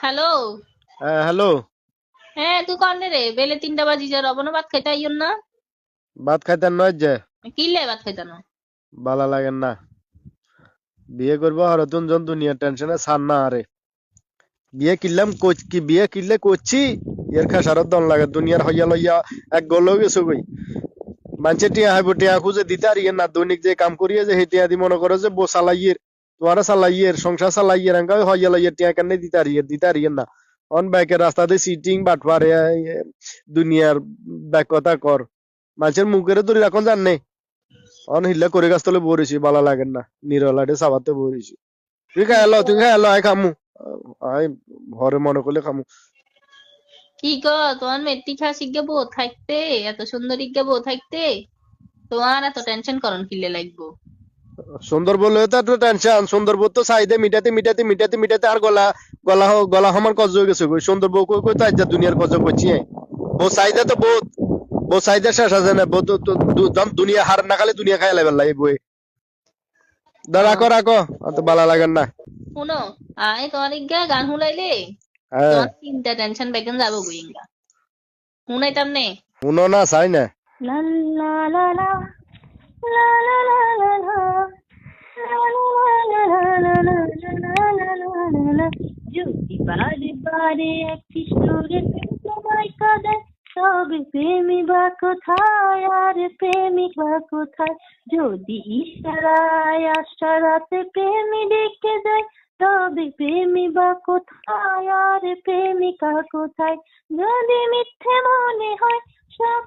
Hello. হ্যাঁ hello. হ্যাঁ তুই কনে রে? বেলে তিনটা বাজি যা রবনা ভাত খাইতে আইয়ন না। ভাত খাইতেন নয় যে। কিলে ভাত খাইতে না বালা লাগেন না। বিয়ে করব হরতুন জন দুনিয়া টেনশনে সার না আরে। বিয়ে কিনলাম কি বিয়ে কিনলে করছি এর খাসারত দন লাগে দুনিয়ার হইয়া লইয়া এক গল গেছো গই মানুষে টিয়া হাইব টিয়া খুঁজে দিতে আর ইয়ে না দৈনিক যে কাম করিয়ে যে সেই টিয়া দি মনে করো যে বো চালাইয়ের তোমারা চালাইয়ের সংসার চালাইয়ের এঙ্কা হইয়া লইয়া টিয়া কেন দিতে আর ইয়ে দিতে আর ইয়ে না অন ব্যাকে রাস্তাতে সিটিং বাটপারে দুনিয়ার ব্যাক কথা কর মানুষের মুখের ধরে এখন জানে অন হিল্লা করে গাছ তলে বরিছি বালা লাগেন না নিরলাটে সাবাতে বরিছি তুই খাই এলো তুই খাই এলো আই খামু আই ঘরে মনে করলে খামু কি গো তোমার মেট্রিক খা শিখে বউ থাকতে এত সুন্দর ইজ্ঞা বউ থাকতে তোমার এত টেনশন করন কিলে লাগবো সুন্দর বললে তো একটু টেনশন সুন্দর বউ তো চাইদে মিটাতে মিটাতে মিটাতে মিটাতে আর গলা গলা গলা সমান কজ হয়ে গেছে গই সুন্দর কই কই তো আজ দুনিয়ার কজ করছি বউ চাইদে তো বহুত বউ চাইদে শেষ আছে না বউ তো তো দুনিয়া হার না খালে দুনিয়া খাই লাইবেন লাই বই দা রাখো রাখো অত বালা লাগেন না শুনো আয় তোমার ইজ্ঞা গান হ্যাঁ তোমার চিন্তা টেনশন বেগেন যাব গুইঙ্গা শুনাইতাম নে শুনো না চাই না লা লা লা লা লা লা লা লা লা যদি বারে বারে যদি ইশারায় আশারাতে প্রেমী ডেকে যায় তবে প্রেমী বা কোথায় আর প্রেমিকা কোথায় যদি মিথ্যে মনে হয়, সব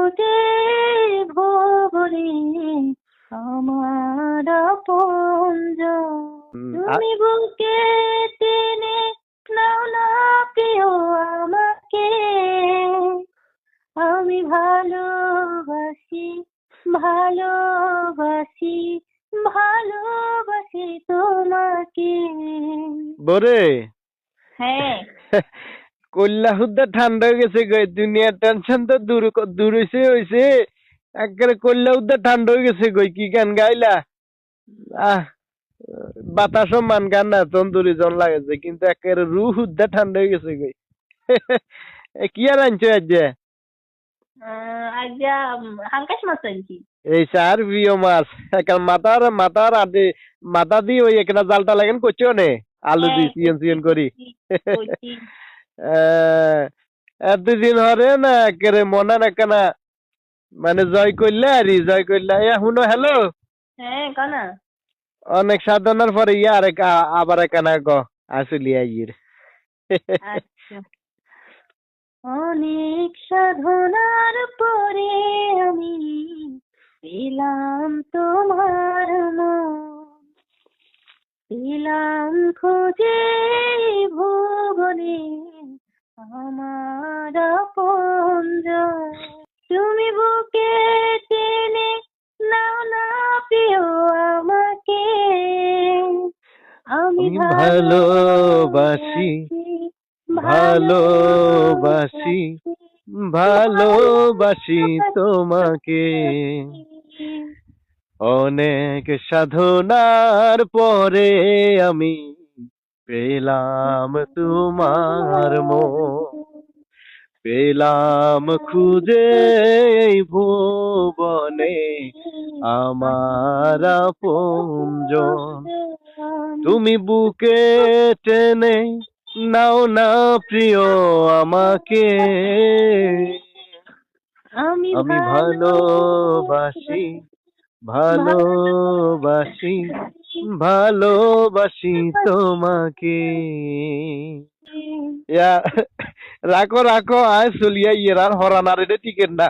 খুঁজে ভবনে আমার আ- তুমি বুকে টেনে নাও না প্রিয় আমাকে। আমি ভালোবাসি ভালোবাসি ভালোবাসি তোমাকে। বরে। হ্যাঁ। কল্লা হুদ্দা ঠান্ডা হয়ে গেছে গে দুনিয়ার টেনশন তো দূর দূর হইছে হইছে। একবারে কল্লা হুদ্দা ঠান্ডা হয়ে গেছে গই কি গান গাইলা? আহ বাতাসও মান গান না তন্দুরি জন লাগেছে কিন্তু একেবারে রু হুদ্দা ঠান্ডা হয়ে গেছে গই এ কি আর আনছো আজ যে? আজ হালকাশ মাছ আনছি। এই চার প্রিয় মাছ এখন মাথার মাথার আদে মাথা দিয়ে ওই একটা জালটা লাগেন করছ নে? আলু দি হ্যাঁ, সিয়ন সিয়ন করি। এতদিন হরে না একেবারে মনে না কেনা। মানে জয় করলে আর জয় করলে। এ শুনো হ্যালো? হ্যাঁ কানা। অনেক সাধনার পরে ইয়া আর আবার একানা গ আসলি আইয়ের। আচ্ছা। অনেক সাধনার পরে আমি পেলাম তোমার মন। পেলাম খুঁজে ভুবনে আমার আপনজন। তুমি বুকে টেনে নাও না প্রিয় আমাকে। আমি আমি ভালোবাসি, ভালোবাসি, ভালোবাসি তোমাকে। অনেক সাধনার পরে আমি পেলাম তোমার মো পেলাম খুঁজে ভুবনে আমার আপনজন তুমি বুকে টেনে নাও না প্রিয় আমাকে আমি আমি ভালোবাসি। ভালোবাসি ভালোবাসি তোমাকে। রাখো রাখো আয় চলিয়া ইয়ে আর হরানার এটা টিকেট না।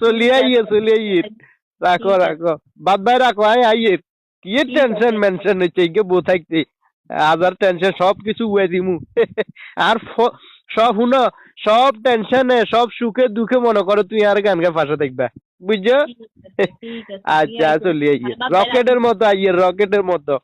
চলিয়া ইয়ে চলিয়া ইয়ে রাখো রাখো। বাদ ভাই রাখো আয় আইয়ে কি টেনশন মেনশন হচ্ছে ইকে বউ থাকতে। আজার টেনশন সব কিছু উয়ে দিমু। আর সব শুনো সব টেনশনে সব সুখে দুঃখে মনে করো তুই আর গান গা ফাঁসা দেখবা। বুঝছ? আচ্ছা ইয়ে ভাই রাখো। রকেটের মতো আইয়ে রকেটের মতো।